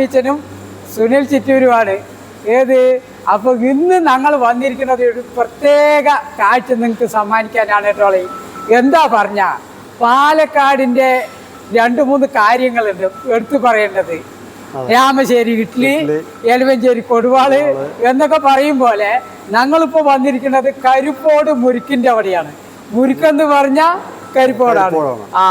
ഷാമിച്ചനും സുനിൽ ചിറ്റൂരുമാണ്. ഏത്? അപ്പോൾ ഇന്ന് ഞങ്ങൾ വന്നിരിക്കുന്നത് ഒരു പ്രത്യേക കാഴ്ച നിങ്ങൾക്ക് സമ്മാനിക്കാനാണ് കേട്ടോ എന്താ പറഞ്ഞ പാലക്കാടിന്റെ രണ്ട് മൂന്ന് കാര്യങ്ങളുണ്ട് എടുത്തു പറയേണ്ടത്. രാമശ്ശേരി ഇഡ്ലി എലവഞ്ചേരി കൊടുവാൾ എന്നൊക്കെ പറയും പോലെ ഞങ്ങളിപ്പോ വന്നിരിക്കുന്നത് കരിപ്പോട് മുരുക്കിന്റെ അവിടെയാണ്. മുരുക്കെന്ന് പറഞ്ഞ കരിപ്പോടാണ്. ആ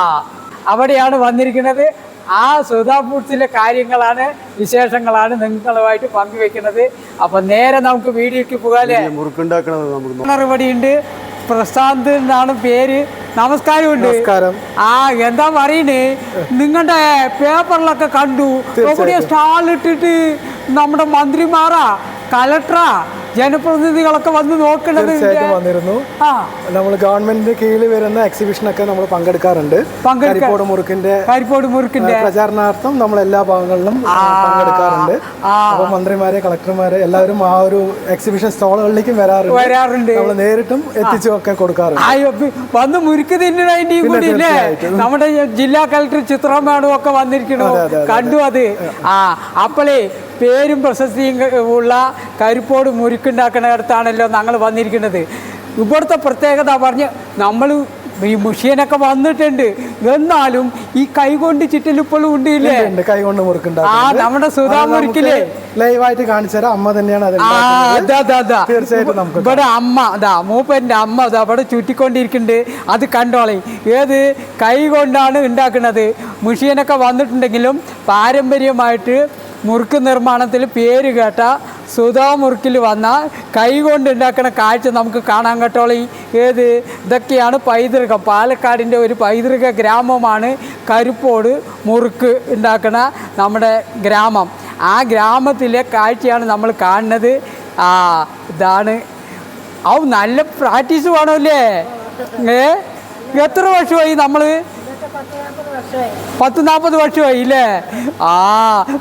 അവിടെയാണ് വന്നിരിക്കുന്നത്. ആ സുധാ ഫുഡ്സിന്റെ കാര്യങ്ങളാണ് വിശേഷങ്ങളാണ് നിങ്ങളുമായിട്ട് പങ്കുവെക്കുന്നത്. അപ്പൊ നേരെ നമുക്ക് വീഡിയോക്ക് പോകാല്ലേ മറുപടി മറുപടിയുണ്ട്. പ്രശാന്ത് എന്നാണ് പേര്. നമസ്കാരമുണ്ട്. നമസ്കാരം. ആ എന്താ പറയണേ? നിങ്ങളുടെ പേപ്പറിലൊക്കെ കണ്ടു. സ്റ്റാളിട്ടിട്ട് സ്റ്റാൾ ഇട്ടിട്ട് നമ്മുടെ മന്ത്രിമാറാ കലക്ടറാ? ജനപ്രതിനിധികളൊക്കെ വന്ന് നോക്കണത് തീർച്ചയായിട്ടും വന്നിരുന്നു. നമ്മൾ ഗവൺമെന്റിന്റെ കീഴിൽ വരുന്ന എക്സിബിഷൻ എക്സിബിഷനൊക്കെ നമ്മൾ പങ്കെടുക്കാറുണ്ട്. പങ്കെടുക്ക- കരിപ്പോട് മുറുക്കിന്റെ കരിപ്പോട് മുറുക്കിന്റെ. പ്രചാരണാർത്ഥം നമ്മൾ എല്ലാ ഭാഗങ്ങളിലും പങ്കെടുക്കാറുണ്ട്. അപ്പൊ മന്ത്രിമാരെ കളക്ടർമാരെ എല്ലാവരും ആ ഒരു എക്സിബിഷൻ സ്റ്റോളുകളിലേക്കും വരാറുണ്ട്. വരാറുണ്ട്. നമ്മൾ നേരിട്ടും എത്തിച്ചും ഒക്കെ കൊടുക്കാറുണ്ട്. വന്ന് മുറുക്ക് തിന്നതിന്റെയും കൂടി ഇല്ലേ നമ്മുടെ ജില്ലാ കളക്ടർ ചിത്രം ഒക്കെ വന്നിരിക്കണു. കണ്ടു അത്. ആ അപ്പോളേ പേരും പ്രശസ്തിയും ഉള്ള കരിപ്പോട് മുരുക്കുണ്ടാക്കുന്നിടത്താണല്ലോ ഞങ്ങൾ വന്നിരിക്കുന്നത്. ഇവിടുത്തെ പ്രത്യേകത പറഞ്ഞ് നമ്മൾ ഈ മുഷിയനൊക്കെ വന്നിട്ടുണ്ട്. എന്നാലും ഈ കൈകൊണ്ട് ചുറ്റലിപ്പോഴും ഉണ്ട് ഇല്ലേ മുറുക്കുണ്ട് ആ നമ്മുടെ സുധാ മുറുക്കില്ലേ? ലൈവായിട്ട് കാണിച്ചു തരാം. അമ്മ തന്നെയാണ്. തീർച്ചയായിട്ടും ഇവിടെ അമ്മ അതാ മൂപ്പന്റെ അമ്മ അതാ അവിടെ ചുറ്റിക്കൊണ്ടിരിക്കുന്നുണ്ട്. അത് കണ്ടോളെ. ഏത് കൈ കൊണ്ടാണ് ഉണ്ടാക്കുന്നത്? മുഷിയനൊക്കെ വന്നിട്ടുണ്ടെങ്കിലും പാരമ്പര്യമായിട്ട് മുറുക്ക് നിർമ്മാണത്തിൽ പേര് കേട്ട സുധാ മുറുക്കിൽ വന്ന കൈ കൊണ്ട് ഉണ്ടാക്കുന്ന കാഴ്ച നമുക്ക് കാണാൻ കേട്ടോളി. ഏത്? ഇതൊക്കെയാണ് പൈതൃകം. പാലക്കാടിന്റെ ഒരു പൈതൃക ഗ്രാമമാണ് കരുപ്പോട് മുറുക്ക് ഉണ്ടാക്കുന്ന നമ്മുടെ ഗ്രാമം. ആ ഗ്രാമത്തിലെ കാഴ്ചയാണ് നമ്മൾ കാണുന്നത്. ആ ഇതാണ്. ഔ നല്ല പ്രാക്ടീസ് വേണമല്ലേ? ഏ? എത്ര വർഷമായി നമ്മൾ പത്ത് നാൽപ്പത് വർഷമായി ഇല്ലേ? ആ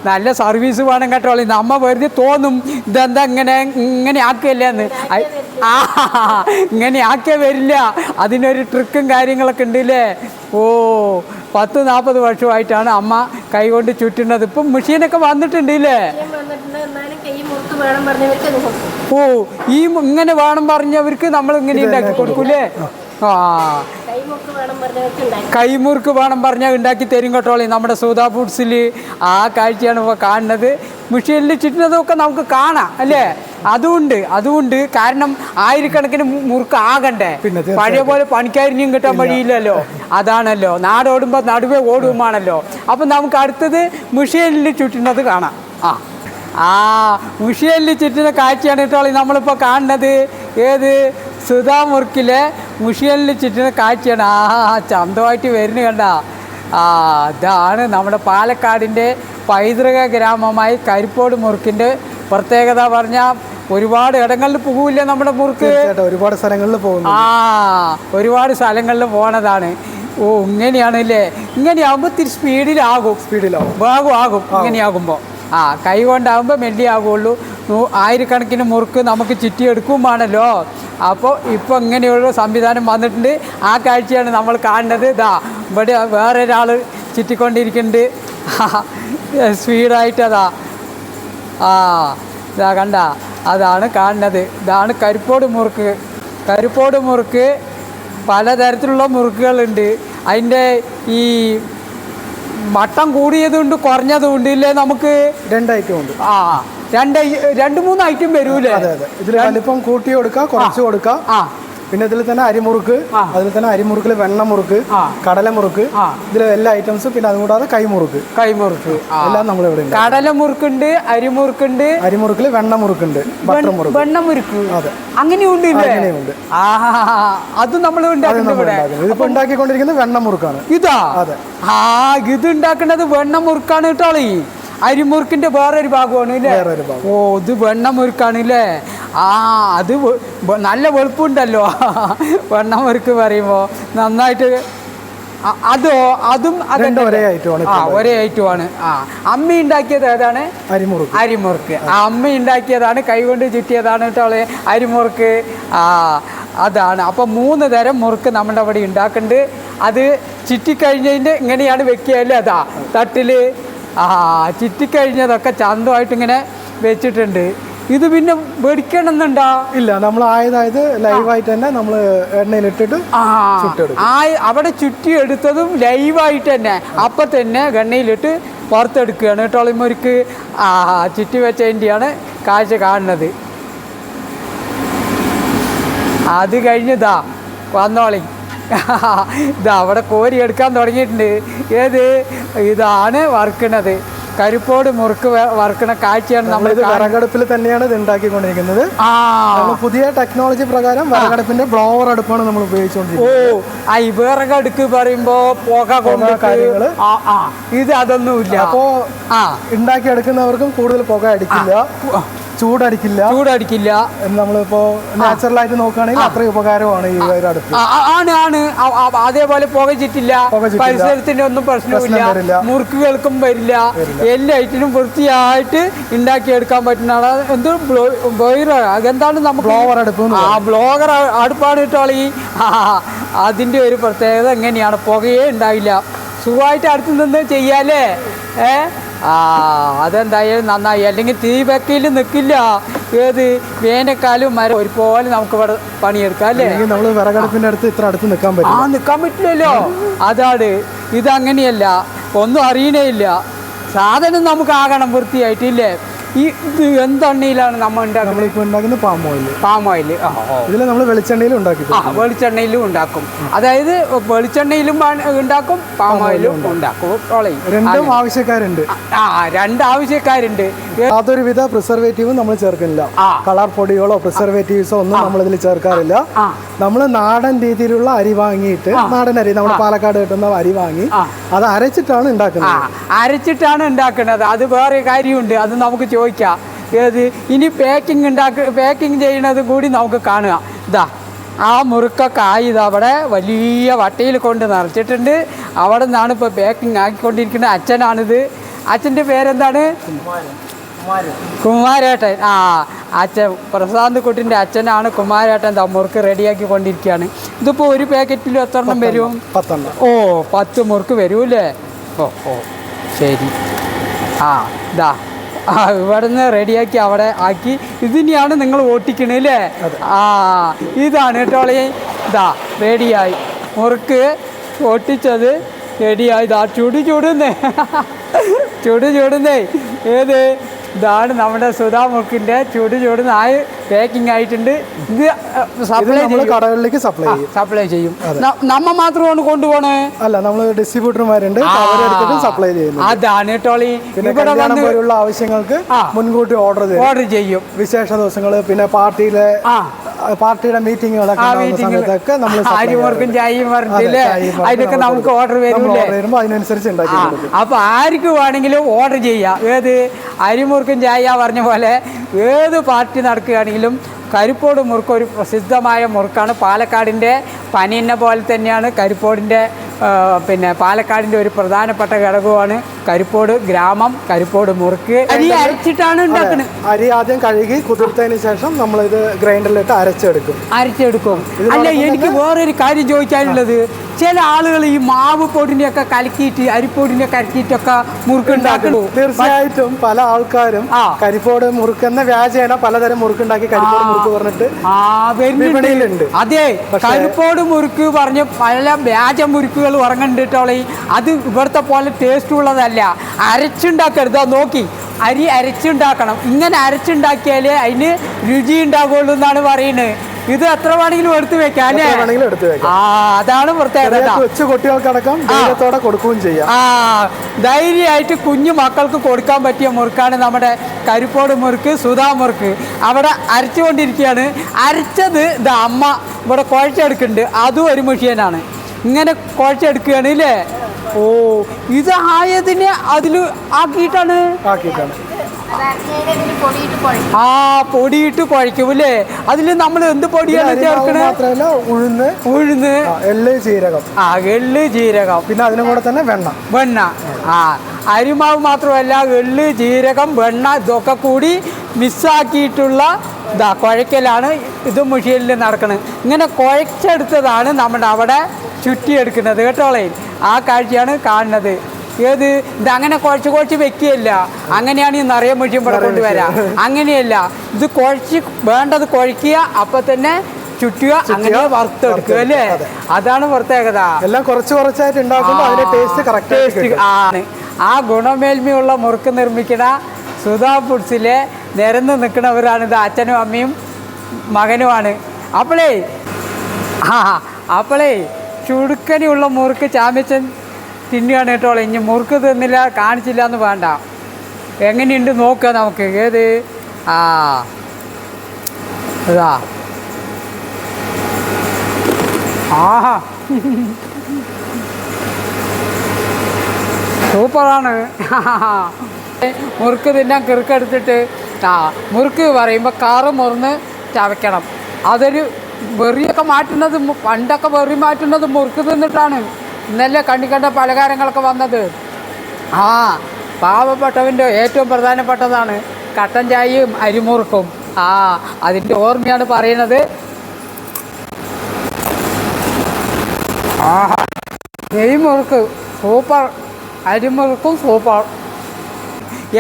നല്ല സർവീസ് വേണം കേട്ടോളി നമ്മ വെറുതെ തോന്നും ഇതെന്താ ഇങ്ങനെ ഇങ്ങനെ ഐ, ആ ഇങ്ങനെ ആക്കിയ വരില്ല. അതിനൊരു ട്രിക്കും കാര്യങ്ങളൊക്കെ ഉണ്ട് ഇല്ലേ? ഓ പത്ത് നാൽപ്പത് വർഷമായിട്ടാണ് അമ്മ കൈകൊണ്ട് ചുറ്റുന്നത്. ഇപ്പം മെഷീനൊക്കെ വന്നിട്ടുണ്ട് ഇല്ലേ? ഓ ഈ ഇങ്ങനെ വേണം പറഞ്ഞവർക്ക് നമ്മൾ ഇങ്ങനെ ഉണ്ടാക്കി കൊടുക്കൂലേ? ആ കൈമുറുക്ക് വേണം പറഞ്ഞാൽ ഉണ്ടാക്കി. തരും കേട്ടോളി നമ്മുടെ സൂതാ ഫുഡ്സിൽ ആ കാഴ്ചയാണ് ഇപ്പോൾ കാണുന്നത്. മിഷീനിൽ ചുറ്റുന്നതൊക്കെ നമുക്ക് കാണാം അല്ലേ? അതുകൊണ്ട് അതുകൊണ്ട് കാരണം ആയിരക്കണക്കിന് മുറുക്ക് ആകണ്ടേ? പഴയ പോലെ പണിക്കാരിനെയും കിട്ടാൻ വഴിയില്ലല്ലോ. അതാണല്ലോ. നാടോടുമ്പോൾ നടുവേ ഓടുമാണല്ലോ. അപ്പം നമുക്ക് അടുത്തത് മിഷീനിൽ ചുറ്റുന്നത് കാണാം. ആ. ആ മുഷിയലിൽ ചുറ്റുന്ന കാഴ്ചയാണ് കേട്ടോളി നമ്മളിപ്പോൾ കാണുന്നത്. ഏത്? സുധാ മുർക്കിലെ മുഷിയലിൽ ചുറ്റുന്ന കാഴ്ചയാണ്. ആ ചന്തമായിട്ട് വരുന്നു കണ്ട. ആ അതാണ് നമ്മുടെ പാലക്കാടിന്റെ പൈതൃക ഗ്രാമമായി കരിപ്പോട് മുറുക്കിന്റെ പ്രത്യേകത പറഞ്ഞാൽ ഒരുപാട് ഇടങ്ങളിൽ പോകില്ല നമ്മുടെ മുറുക്ക് ഒരുപാട് സ്ഥലങ്ങളിൽ പോകും ആ ഒരുപാട് സ്ഥലങ്ങളിൽ പോണതാണ്. ഓ ഇങ്ങനെയാണ് അല്ലേ ഇങ്ങനെയാകുമ്പോൾ ഇത്തിരി സ്പീഡിലാകും. സ്പീഡിലാകും. ആകും ആകും ഇങ്ങനെയാകുമ്പോൾ ആ കൈ കൊണ്ടാകുമ്പോൾ മെല്ലിയാകുള്ളൂ ആയിരക്കണക്കിന് മുറുക്ക് നമുക്ക് ചുറ്റിയെടുക്കും വേണമല്ലോ അപ്പോൾ ഇപ്പോൾ ഇങ്ങനെയുള്ള സംവിധാനം വന്നിട്ടുണ്ട്. ആ കാഴ്ചയാണ് നമ്മൾ കാണുന്നത്. ഇതാ ഇവിടെ വേറെ ഒരാൾ ചുറ്റിക്കൊണ്ടിരിക്കുന്നുണ്ട് സ്പീഡായിട്ട് അതാ. ആ ഇതാ കണ്ട അതാണ് കാണുന്നത്. ഇതാണ് കരിപ്പോട് മുറുക്ക്. കരിപ്പോട് മുറുക്ക് പലതരത്തിലുള്ള മുറുക്കുകളുണ്ട്. അതിന്റെ ഈ മട്ടം കൂടിയതുണ്ട് കുറഞ്ഞതുണ്ട് ഇല്ലേ നമുക്ക്? രണ്ടായിട്ടുമുണ്ട്. ഉണ്ട് ആ രണ്ട് രണ്ട് മൂന്ന് ഐറ്റം വരൂലേ അതെ അതെ. ഇതിൽ വലിപ്പം കൂട്ടി കൊടുക്കാം കുറച്ച് കൊടുക്കാം. ആ. പിന്നെ ഇതിൽ തന്നെ അരിമുറുക്ക്. അതിൽ തന്നെ അരിമുറുക്കിൽ വെണ്ണമുറുക്ക് മുറുക്ക് കടലമുറുക്ക്. ഇതിലെ എല്ലാ ഐറ്റംസും പിന്നെ അതുകൂടാതെ കൈമുറുക്ക്. കൈമുറുക്ക് എല്ലാം നമ്മൾ ഇവിടെ കടലമുറുക്കുണ്ട് അരിമുറുക്കുണ്ട്. അരിമുറുക്കിൽ വെണ്ണമുറുക്കുണ്ട് ബട്ടർ മുറുക്ക് വെണ്ണമുറുക്ക്. അതെ. അങ്ങനെയുണ്ട് അത് നമ്മൾ ഇതിപ്പോ ഉണ്ടാക്കിക്കൊണ്ടിരിക്കുന്നത് വെണ്ണമുറുക്കാണ്. ഇതാ? അതെ. ആ ഇത് ഉണ്ടാക്കുന്നത് വെണ്ണമുറുക്കാണ് കേട്ടോളി അരിമുറുക്കിന്റെ വേറൊരു ഭാഗമാണ് ഇല്ലേ. ഓ ഇത് വെണ്ണ മുറുക്കാണ് ഇല്ലേ? ആ അത് നല്ല വെളുപ്പുണ്ടല്ലോ. വെണ്ണ മുറുക്ക് പറയുമ്പോ നന്നായിട്ട് അതോ അതും ഒരേ ഐറ്റമാണ് ആ ഒരേ ഐറ്റമാണ് ആ അമ്മ ഉണ്ടാക്കിയത് ഏതാണ്? അരിമുറുക്ക്. അരിമുറുക്ക്. ആ. അമ്മ ഉണ്ടാക്കിയതാണ് കൈകൊണ്ട് ചുറ്റിയതാണ് കേട്ടോളെ അരിമുറുക്ക് ആ അതാണ്. അപ്പം മൂന്ന് തരം മുറുക്ക് നമ്മുടെ അവിടെ ഉണ്ടാക്കുന്നുണ്ട്. അത് ചുറ്റിക്കഴിഞ്ഞതിന്റെ ഇങ്ങനെയാണ് വെക്കുക അല്ലേ? അതാ തട്ടിൽ ആ ചുറ്റിക്കഴിഞ്ഞതൊക്കെ ചന്തമായിട്ട് ഇങ്ങനെ വെച്ചിട്ടുണ്ട്. ഇത് പിന്നെ വെടിക്കണമെന്നുണ്ടോ ഇല്ല നമ്മൾ ആയതായത് ലൈവായിട്ട് തന്നെ നമ്മൾ എണ്ണയിലിട്ടിട്ട് ആ അവിടെ ചുറ്റി എടുത്തതും ലൈവായിട്ട് തന്നെ. അപ്പം തന്നെ എണ്ണയിലിട്ട് പുറത്തെടുക്കുകയാണ് ടൊളിമുറിക്ക് ആ ചുറ്റി വെച്ചതിന്റെയാണ് കാഴ്ച കാണുന്നത്. അത് കഴിഞ്ഞതാ വന്നോളി. ഇതാ അവിടെ കോരി എടുക്കാൻ തുടങ്ങിയിട്ടുണ്ട്. ഏത്? ഇതാണ് വറുക്കണത്. കരിപ്പോട് മുറുക്ക് വറുക്കണ കാഴ്ചയാണ് നമ്മൾ ഇത് വിറകടുപ്പിൽ തന്നെയാണ് ഇത് ഉണ്ടാക്കിക്കൊണ്ടിരിക്കുന്നത്. ആ. പുതിയ ടെക്നോളജി പ്രകാരം വിറകടുപ്പിന്റെ ബ്ലോവർ അടുപ്പാണ് നമ്മൾ ഓ ഉപയോഗിച്ചുകൊണ്ടിരിക്കുന്നത്. ആ ഈ വിറകടുക്ക് പറയുമ്പോ പുക കൊണ്ട് കാര്യങ്ങൾ. ആ ആ. ഇത് അതൊന്നുമില്ല. അപ്പോ ആ. ഉണ്ടാക്കിയെടുക്കുന്നവർക്കും കൂടുതൽ പുക അടിക്കില്ല. ചൂടടിക്കില്ല. ചൂടടിക്കില്ല. നമ്മളിപ്പോ നാച്ചുറൽ ആയിട്ട് നോക്കുകയാണെങ്കിൽ അത്രയും ഉപകാരമാണ് ഈ അടുത്ത് ആണ് ആണ്. അതേപോലെ പുകച്ചിട്ടില്ല. പരിസരത്തിന്റെ ഒന്നും പ്രശ്നമില്ല. മുറുക്കുകൾക്കും വരില്ല. എല്ലാ ഐറ്റിനും വൃത്തിയായിട്ട് ഉണ്ടാക്കിയെടുക്കാൻ പറ്റുന്നതാണ് എന്ത് ബോയിറ അതെന്താണ് നമുക്ക് ബ്ലോവർ അടുപ്പ് ആ ബ്ലോഗർ അടുപ്പാണ് ഇട്ടോളി ഈ. അതിന്റെ ഒരു പ്രത്യേകത എങ്ങനെയാണ്? പുകയേ ഉണ്ടാവില്ല. സുഖമായിട്ട് അടുത്ത് നിന്ന് ചെയ്യാലേ ഏ? ആ അതെന്തായാലും നന്നായി. അല്ലെങ്കിൽ തീ വെക്കയിൽ നിൽക്കില്ല ഏത് വേനൽക്കാലം മരം ഒരുപോലെ നമുക്ക് ഇവിടെ പണിയെടുക്കാം അല്ലേ? നമ്മൾ വിറകടുപ്പിന്റെ അടുത്ത് ഇത്ര അടുത്ത് നിൽക്കാൻ പറ്റും ആ നിൽക്കാൻ പറ്റില്ലല്ലോ. അതാണ്. ഇതങ്ങനെയല്ല. ഒന്നും അറിയണേ ഇല്ല സാധനം നമുക്ക് ആകണം വൃത്തിയായിട്ടില്ലേ? ഈ ഇത് എന്തെണ്ണയിലാണ് നമ്മൾ ഉണ്ടാക്കുന്നത്? പാം ഓയിൽ പാം ഓയിൽ ആ. ഇതിൽ നമ്മൾ വെളിച്ചെണ്ണയിലും ഉണ്ടാക്കി ആ വെളിച്ചെണ്ണയിലും ഉണ്ടാക്കും. അതായത് വെളിച്ചെണ്ണയിലും ഉണ്ടാക്കും പാം ഓയിലും ഉണ്ടാക്കും. ഓളയും രണ്ടും ആവശ്യക്കാരുണ്ട്. ആ രണ്ട് ആവശ്യക്കാരുണ്ട്. യാതൊരുവിധ പ്രിസർവേറ്റീവും നമ്മൾ ചേർക്കുന്നില്ല. കളർ പൊടികളോ പ്രിസർവേറ്റീവ്സോ ഒന്നും നമ്മൾ ഇതിൽ ചേർക്കാറില്ല. നമ്മൾ നാടൻ രീതിയിലുള്ള അരി വാങ്ങിയിട്ട് നാടൻ അരി നമ്മൾ പാലക്കാട് കിട്ടുന്ന അരി വാങ്ങി അത് അരച്ചിട്ടാണ് ഉണ്ടാക്കുന്നത്. അരച്ചിട്ടാണ് ഉണ്ടാക്കുന്നത്. അത് വേറെ കാര്യമുണ്ട്. അത് നമുക്ക് ചോദിക്കാം. ഏത്? ഇനി പാക്കിംഗ് ഉണ്ടാക്ക പാക്കിംഗ് ചെയ്യണത് കൂടി നമുക്ക് കാണുക. ഇതാ ആ മുറുക്കൊക്കെ ആയി അവിടെ വലിയ വട്ടയിൽ കൊണ്ട് നിറച്ചിട്ടുണ്ട്. അവിടെ നിന്നാണ് ഇപ്പോൾ പാക്കിംഗ് ആക്കിക്കൊണ്ടിരിക്കുന്നത്. അച്ഛനാണിത്. അച്ഛന്റെ പേരെന്താണ്? കുമാരേട്ടൻ. ആ അച്ഛൻ പ്രശാന്ത് കുട്ടിന്റെ അച്ഛനാണ് കുമാരേട്ടൻ. ദാ മുറുക്ക് റെഡിയാക്കി കൊണ്ടിരിക്കുകയാണ് ഇതിപ്പോൾ ഒരു പാക്കറ്റിൽ എത്ര എണ്ണം വരും? പത്തെണ്ണം. ഓ പത്ത് മുറുക്ക് വരൂല്ലേ? ഓ ഓ. ശരി. ആ ഇതാ ആ ഇവിടുന്ന് റെഡിയാക്കി അവിടെ ആക്കി. ഇതിനെയാണ് നിങ്ങൾ ഓട്ടിക്കണേ അല്ലേ? ആ ഇതാണ് കേട്ടോളി ഇതാ റെഡിയായി. മുറുക്ക് ഓട്ടിച്ചത് റെഡിയായി. ഇതാ ചുടി ചുടുന്നേ. ചുടി ചുടുന്നേ. ഏത്? ഇതാണ് നമ്മുടെ സുധാ മുറുക്കിന്റെ ചൂട് ചുടുന്ന ആ പാക്കിംഗ് ആയിട്ടുണ്ട്. ഇത് സപ്ലൈ കടകളിലേക്ക് സപ്ലൈ ചെയ്യും. സപ്ലൈ ചെയ്യും. നമ്മ മാത്രമാണ് കൊണ്ടുപോണേ? അല്ല നമ്മൾ ഡിസ്ട്രിബ്യൂട്ടർമാരുണ്ട് സപ്ലൈ ചെയ്യുന്നു അതാണ് ടോളി. ഇവിടെ പോലുള്ള ആവശ്യങ്ങൾക്ക് മുൻകൂട്ടി ഓർഡർ ചെയ്യും ഓർഡർ ചെയ്യും. വിശേഷ ദിവസങ്ങൾ പിന്നെ പാർട്ടിയിലെ പാർട്ടിയുടെ മീറ്റിങ്ങുകളൊക്കെ സമയത്തൊക്കെ നമ്മൾ അരിമുറുക്കും ചായയും പറഞ്ഞില്ലേ അതിനൊക്കെ നമുക്ക് ഓർഡർ വരുമ്പോൾ അതിനനുസരിച്ച് ഉണ്ടാക്കി അപ്പൊ ആർക്ക് വേണമെങ്കിലും ഓർഡർ ചെയ്യാം. ഏത്? അരിമുറുക്കും ചായ പറഞ്ഞ പോലെ ഏത് പാർട്ടി നടക്കുകയാണെങ്കിലും കരിപ്പോട് മുറുക്ക് ഒരു പ്രസിദ്ധമായ മുറുക്കാണ്. പാലക്കാടിന്റെ പനീനെ പോലെ തന്നെയാണ് കരിപ്പോടിന്റെ പിന്നെ പാലക്കാടിന്റെ ഒരു പ്രധാനപ്പെട്ട ഘടകമാണ് കരിപ്പോട് ഗ്രാമം കരിപ്പോട് മുറുക്ക്. അരി അരച്ചിട്ടാണ് ഉണ്ടാക്കുന്നത് അരി ആദ്യം കഴുകി കുതിർത്തതിന് ശേഷം നമ്മൾ ഇത് ഗ്രൈൻഡറിലിട്ട് അരച്ചെടുക്കും. അരച്ചെടുക്കും. അല്ല എനിക്ക് വേറൊരു കാര്യം ചോദിക്കാനുള്ളത്. ചില ആളുകൾ ഈ മാവ് പൊടിനെയൊക്കെ കലക്കിയിട്ട് അരിപ്പൊടിനെ കലക്കിയിട്ടൊക്കെ മുറുക്കുണ്ടാക്കുന്നു തീർച്ചയായിട്ടും പല ആൾക്കാരും. കരിപ്പോട് മുറുക്കെന്ന വ്യാജേന പലതരം മുറുക്കുണ്ടാക്കി കരിപ്പോട് മുറുക്ക് പറഞ്ഞിട്ട് ആ വിപണിയിലുണ്ട്. അതെ കരിപ്പോട് മുറുക്ക് പറഞ്ഞ് പല വ്യാജ മുറുക്കുകൾ ഉറങ്ങുന്നുണ്ട് കേട്ടോളി അത് ഇവിടുത്തെ പോലെ ടേസ്റ്റ് ഉള്ളതല്ല. അരച്ചുണ്ടാക്കരുത്. നോക്കി. അരി അരച്ചുണ്ടാക്കണം. ഇങ്ങനെ അരച്ചുണ്ടാക്കിയാലേ അതിന് രുചി ഉണ്ടാകുള്ളൂ എന്നാണ് പറയുന്നത്. ഇത് എത്ര വേണമെങ്കിലും എടുത്തു വെക്കാം അല്ലേ? ആ അതാണ് പ്രത്യേകത ചെറിയ കൊച്ചു കുട്ടികൾക്കടക്കം ധൈര്യത്തോടെ കൊടുക്കുകയും ചെയ്യാം. ആ ധൈര്യമായിട്ട് കുഞ്ഞു മക്കൾക്ക് കൊടുക്കാൻ പറ്റിയ മുറുക്കാണ് നമ്മുടെ കരിപ്പോട് മുറുക്ക് സുധാ മുറുക്ക്. അവിടെ അരച്ചുകൊണ്ടിരിക്കുകയാണ്. അരച്ചത് ഇത് അമ്മ ഇവിടെ കുഴച്ചെടുക്കുന്നുണ്ട്. അതും ഒരു മെഷീനാണ് ഇങ്ങനെ കുഴച്ചെടുക്കുകയാണ് ഇല്ലേ? ഓ ഇത് ആയതിനെ അതിൽ ആക്കിയിട്ടാണ്? ആക്കിയിട്ടാണ്. കുഴക്കും ആ പൊടിയിട്ട് കുഴയ്ക്കും അല്ലേ അതിൽ നമ്മൾ എന്ത് പൊടിയാണ് ചേർക്കണത് ഉഴുന്ന് ഉഴുന്ന്. എള്ള് ജീരകം. ആ എള്ള് ജീരകം. പിന്നെ അതിനും കൂടെ തന്നെ വെണ്ണ. വെണ്ണ. ആ അരിമാവ് മാത്രമല്ല എള്ള് ജീരകം വെണ്ണ ഇതൊക്കെ കൂടി മിസ്സാക്കിയിട്ടുള്ള ഇതാ കുഴക്കലാണ് ഇത് മുഷിയലിൽ നടക്കുന്നത് ഇങ്ങനെ കുഴച്ചെടുത്തതാണ് നമ്മുടെ അവിടെ ചുറ്റിയെടുക്കുന്നത് കേട്ടോളേ? ആ കാഴ്ചയാണ് കാണുന്നത്. ഏത്? ഇത് അങ്ങനെ കുഴച്ച് കുഴച്ച് വെക്കുകയല്ല. അങ്ങനെയാണ് ഈ നിറയെ മുഴുവൻ ഇവിടെ കൊണ്ടുവരാം. അങ്ങനെയല്ല. ഇത് കുഴച്ച് വേണ്ടത് കുഴക്കുക അപ്പൊ തന്നെ ചുറ്റുക അങ്ങനെ വറുത്തെടുക്കുക. അല്ലേ? അതാണ് പ്രത്യേകത. എല്ലാം കുറച്ച് കുറച്ചായിട്ട് ഉണ്ടാക്കുമ്പോൾ അതിന്റെ ടേസ്റ്റ് കറക്റ്റ് ടേസ്റ്റ് ആണ്. ആ ഗുണമേന്മയുള്ള മുറുക്ക് നിർമ്മിക്കുന്ന സുധാ ഫുഡ്സിലെ നിരന്ന് നിൽക്കുന്നവരാണ് ഇത്. അച്ഛനും അമ്മയും മകനുമാണ്. അപ്പോളേ ആ അപ്പോളേ ചുടുക്കനിയുള്ള മുറുക്ക് ചാമ്യച്ചൻ തിന്നുകയാണ് കേട്ടോളെ ഇനി മുറുക്ക് തിന്നില്ല കാണിച്ചില്ല എന്ന് വേണ്ട. എങ്ങനെയുണ്ട് നോക്കുക നമുക്ക്. ഏത്? ആ. ഇതാ. ആഹാ. സൂപ്പറാണ്. മുറുക്ക് തിന്നാൻ കിറുക്കെടുത്തിട്ട് ആ മുറുക്ക് പറയുമ്പോൾ കാറ് മുറിന്ന് ചവയ്ക്കണം. അതൊരു വെറിയൊക്കെ മാറ്റുന്നത് പണ്ടൊക്കെ വെറി മാറ്റുന്നത് മുറുക്ക് തിന്നിട്ടാണ്. ഇന്നലെ കണ്ണി കണ്ട പലകാരങ്ങളൊക്കെ വന്നത്. ആ പാവപ്പെട്ടവന്റെ ഏറ്റവും പ്രധാനപ്പെട്ടതാണ് കട്ടൻ ചായയും അരിമുറുക്കും. ആ അതിന്റെ ഓർമ്മയാണ് പറയുന്നത്. ആഹാ നെയ്മുറുക്ക് സൂപ്പർ അരിമുറുക്കും സൂപ്പർ.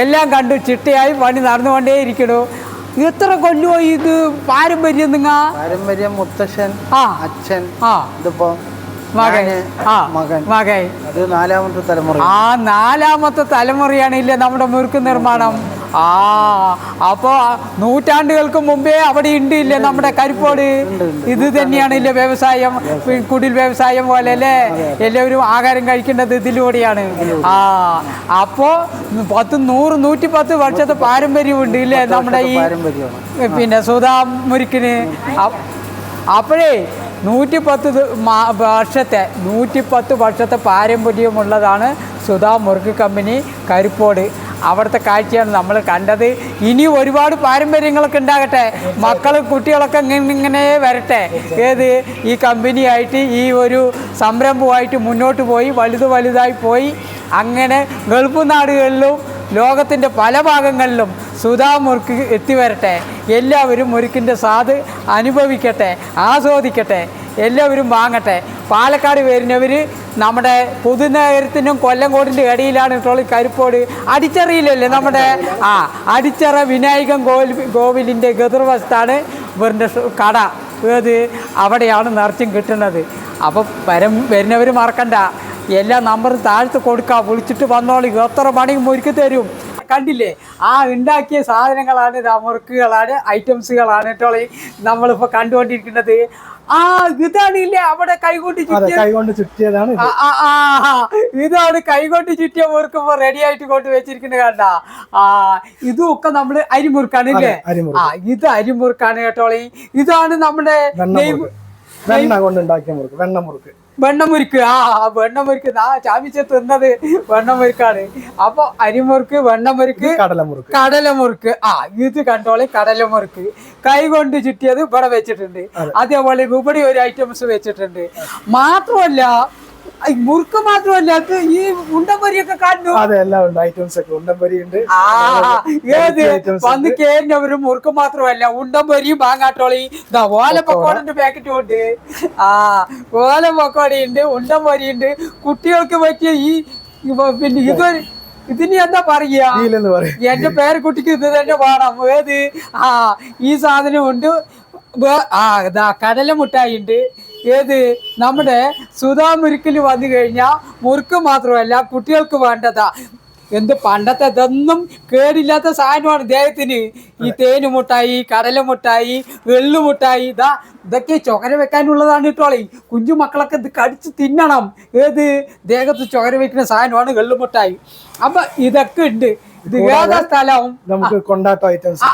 എല്ലാം കണ്ടു ചിട്ടയായി പണി നടന്നുകൊണ്ടേയിരിക്കണു. എത്ര കൊല്ലോ ഇത്? പാരമ്പര്യം നിങ്ങ? പാരമ്പര്യം മുത്തശ്ശൻ ആ. അച്ഛൻ ആ. ഇതിപ്പോ മകൻ. മകൻ. അത് നാലാമത്തെ തലമുറ. ആ നാലാമത്തെ തലമുറയാണ് ഇല്ലേ നമ്മുടെ മുറുക്ക് നിർമ്മാണം. ആ അപ്പോ നൂറ്റാണ്ടുകൾക്ക് മുമ്പേ അവിടെ ഉണ്ട് ഇല്ലേ നമ്മുടെ കരിപ്പോട്? ഇത് തന്നെയാണ് ഇല്ലേ വ്യവസായം. കുടിൽ വ്യവസായം പോലെ അല്ലേ? എല്ലാവരും ആഹാരം കഴിക്കേണ്ടത് ഇതിലൂടെയാണ്. ആ അപ്പോ പത്ത് നൂറ് നൂറ്റി പത്ത് വർഷത്തെ പാരമ്പര്യമുണ്ട് ഇല്ലേ നമ്മുടെ ഈ പിന്നെ സുധാ മുരിക്കിന്? അപ്പോഴേ നൂറ്റി പത്ത് വർഷത്തെ നൂറ്റി പത്ത് വർഷത്തെ പാരമ്പര്യമുള്ളതാണ് സുധാ മുറുക്ക് കമ്പനി കരിപ്പോട്. അവിടുത്തെ കാഴ്ചയാണ് നമ്മൾ കണ്ടത്. ഇനി ഒരുപാട് പാരമ്പര്യങ്ങളൊക്കെ ഉണ്ടാകട്ടെ. മക്കളും കുട്ടികളൊക്കെ ഇങ്ങനെ ഇങ്ങനെ വരട്ടെ. ഏത്? ഈ കമ്പനിയായിട്ട് ഈ ഒരു സംരംഭമായിട്ട് മുന്നോട്ട് പോയി വലുത് വലുതായി പോയി. അങ്ങനെ ഗൾഫ് നാടുകളിലും ലോകത്തിന്റെ പല ഭാഗങ്ങളിലും സുധാ മുറുക്ക് എത്തിവരട്ടെ എല്ലാവരും മുറുക്കിന്റെ സ്വാദ് അനുഭവിക്കട്ടെ ആസ്വദിക്കട്ടെ എല്ലാവരും വാങ്ങട്ടെ. പാലക്കാട് വരുന്നവർ നമ്മുടെ പുതുനഗരത്തിനും കൊല്ലങ്കോടിന്റെ ഇടയിലാണ് ഈ കരിപ്പോട് അടിച്ചറിയില്ലല്ലേ നമ്മുടെ? ആ അടിച്ചറ വിനായകൻ കോവിൽ കോവിലിന്റെ ഗതിർവശത്താണ് ഇവരുടെ കട. ഏത്? അവിടെയാണ് നിറച്ചും കിട്ടുന്നത്. അപ്പോൾ വരം വരുന്നവർ മറക്കണ്ട. എല്ലാ നമ്പറും താഴ്ത്ത് കൊടുക്കാം. വിളിച്ചിട്ട് വന്നോളി. എത്ര മണിക്ക് മുറുക്കി തരും. കണ്ടില്ലേ? ആ ഉണ്ടാക്കിയ സാധനങ്ങളാണ് മുറുക്കുകളാണ് ഐറ്റംസുകളാണ് കേട്ടോ നമ്മളിപ്പോൾ കണ്ടുകൊണ്ടിരിക്കുന്നത്. ആ ഇതാണ് ഇല്ലേ അവിടെ കൈകൊണ്ട് കൈകൊണ്ട് ചുറ്റിയതാണ് ഇതാണ് കൈകൊണ്ട് ചുറ്റിയ മുറുക്കുമ്പോ റെഡി ആയിട്ട് കൊണ്ട് വെച്ചിരിക്കുന്നത് കണ്ട. ആ ഇതും ഒക്കെ നമ്മൾ അരിമുറുക്കാണ് ഇല്ലേ ആ ഇത് അരിമുറുക്കാണ് കേട്ടോളി ഇതാണ് നമ്മുടെ വെണ്ണ കൊണ്ട് ഉണ്ടാക്കിയ മുറുക്ക് വെണ്ണ മുറുക്ക് വെണ്ണമുറുക്ക് ആ വെണ്ണമുരുക്ക് ആ ചാമിച്ച തിന്നത് വെണ്ണമുരുക്കാണ് അപ്പൊ അരിമുറുക്ക് വെണ്ണമുരുക്ക് കടലമുറുക്ക് കടലമുറുക്ക് ആ ഇത് കണ്ടോളി കടലമുറുക്ക് കൈ കൊണ്ട് ചുറ്റിയത് ഇവിടെ വെച്ചിട്ടുണ്ട്. അതേപോലെ ഇവിടെ ഒരു ഐറ്റംസ് വെച്ചിട്ടുണ്ട്. മാത്രമല്ല മുറുക്ക് മാത്രമല്ല ഈ ഉണ്ടംപരിയൊക്കെ കണ്ടു അതെ എല്ലാം ഉണ്ട്. ഐറ്റംസ് ഒക്കെ. ഉണ്ടംപരി ഉണ്ട് ഏത് വന്ന് കേറിനവരും മുറുക്ക് മാത്രമല്ല ഉണ്ടംപരിയും മാങ്ങാട്ടോളി. ഇതാ ഓലപ്പക്കോടന്റെ പാക്കറ്റും ഉണ്ട് ആ ഓലപ്പക്കോടയുണ്ട് ഉണ്ടംപൊരിയുണ്ട് കുട്ടികൾക്ക് പറ്റിയ ഈ പിന്നെ ഇതൊരു ഇതിന് എന്താ പറയാ. എന്റെ പേര് എന്റെ പേരക്കുട്ടിക്ക് ഇത് തന്നെ വേണം ഏത്? ആ ഈ സാധനം ഉണ്ട്. ആ ഇതാ കടല മുട്ടായി ഉണ്ട്. ഏത്? നമ്മുടെ സുധാ മുറുക്കിൽ വന്നു കഴിഞ്ഞാൽ മുറുക്ക് മാത്രമല്ല കുട്ടികൾക്ക് വേണ്ടതാ. എന്ത് പണ്ടത്തെ ഇതൊന്നും കേടില്ലാത്ത സാധനമാണ് ദേഹത്തിന് ഈ തേന് മുട്ടായി കടല മുട്ടായി മുട്ടായി ഇതാ ഇതൊക്കെ ചൊകര വെക്കാനുള്ളതാണ് കേട്ടോളെ കുഞ്ഞു മക്കളൊക്കെ ഇത് കടിച്ച് തിന്നണം. ഏത് ദേഹത്ത് ചൊകര വെക്കുന്ന സാധനമാണ് വെള്ളുമുട്ടായി അപ്പൊ ഇതൊക്കെ ഉണ്ട്. ഇത് ഏതാ സ്ഥലവും നമുക്ക് കൊണ്ടാട്ടം ഐറ്റംസ്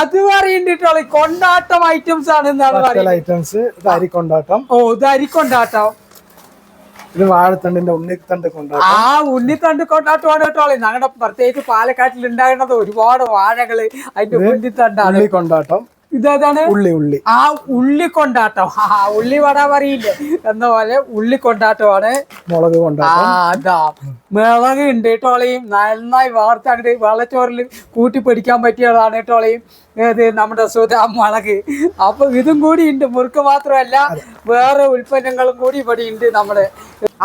അത് പറയണ്ടിട്ടോളി കൊണ്ടാട്ടം ഐറ്റംസ് ആണ് എന്നാണ് പറയുന്നത്. ഐറ്റംസ് കൊണ്ടാട്ടം. ഓ ഇത് അരിക്കൊണ്ടാട്ടം ഇത് വാഴത്തണ്ടിന്റെ ഉണ്ണിത്തണ്ട് കൊണ്ടാട്ടം ആ ഉണ്ണിത്തണ്ട് കൊണ്ടാട്ടമാണ് കേട്ടോളെ ഞങ്ങളുടെ പ്രത്യേകിച്ച് പാലക്കാട്ടിൽ ഉണ്ടാകുന്നത് ഒരുപാട് വാഴകൾ അതിന്റെ ഉണ്ണിത്തണ്ടാണ്. കൊണ്ടാട്ടം ഇതേതാണ്? ഉള്ളി ഉള്ളി. ആ ഉള്ളി കൊണ്ടാട്ടം ആ ഉള്ളി വട പറയില്ലേ? എന്ന പോലെ ഉള്ളി കൊണ്ടാട്ടമാണ് മുളക് കൊണ്ടാട്ടം. ആ അതാ. മിളക് ഉണ്ട് ടോളയും നന്നായി വാർത്ത അങ്ങോട്ട് വെള്ളച്ചോറിൽ കൂട്ടി പിടിക്കാൻ പറ്റിയതാണ് ടോളയും ഏത് നമ്മുടെ സുധ മുളക്. അപ്പൊ ഇതും കൂടി ഉണ്ട്. മുറുക്ക് മാത്രമല്ല വേറെ ഉൽപ്പന്നങ്ങളും കൂടി ഇവിടെ ഉണ്ട് നമ്മുടെ.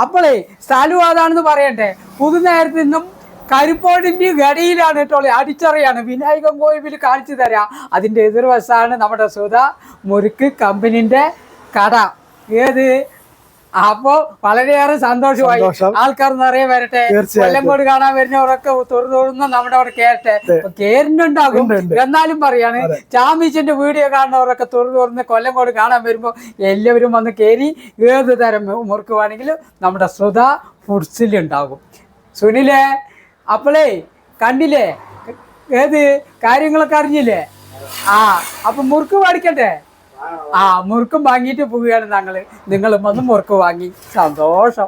അപ്പോളേ സ്ഥലം അതാണെന്ന് പറയണ്ടേ? പുതുനേരത്തിൽ നിന്നും കരിപ്പോടിന്റെ ഗടിയിലാണ് കേട്ടോ അടിച്ചറിയാണ്. വിനായകൻ കോയിവിൽ കാണിച്ചു തരാം. അതിന്റെ എതിർവശമാണ് നമ്മുടെ സുധ മുറുക്ക് കമ്പനിന്റെ കട. ഏത്? അപ്പോ വളരെയേറെ സന്തോഷമായി. സന്തോഷം. ആൾക്കാർ നിറയെ വരട്ടെ. കൊല്ലംകോട് കാണാൻ വരുന്നവരൊക്കെ തുറന്നു തുറന്ന് നമ്മുടെ അവിടെ കേട്ടെ. കേറിനുണ്ടാകും. എന്നാലും പറയാണ് ചാമീച്ചന്റെ വീഡിയോ കാണുന്നവരൊക്കെ തുറന്നു തുറന്ന് കൊല്ലംകോട് കാണാൻ വരുമ്പോ എല്ലാവരും വന്ന് കയറി ഏത് തരം മുറുക്കുവാണെങ്കിലും നമ്മുടെ സുധ ഫുഡ്സിൽ ഉണ്ടാകും. സുനിലേ അപ്പോളേ കണ്ടില്ലേ? ഏത് കാര്യങ്ങളൊക്കെ അറിഞ്ഞില്ലേ? ആ അപ്പൊ മുറുക്ക് മേടിക്കട്ടെ ആ മുറുക്കും വാങ്ങിയിട്ട് പോവുകയാണ് ഞങ്ങൾ. നിങ്ങളും വന്ന് മുറുക്ക് വാങ്ങി. സന്തോഷം.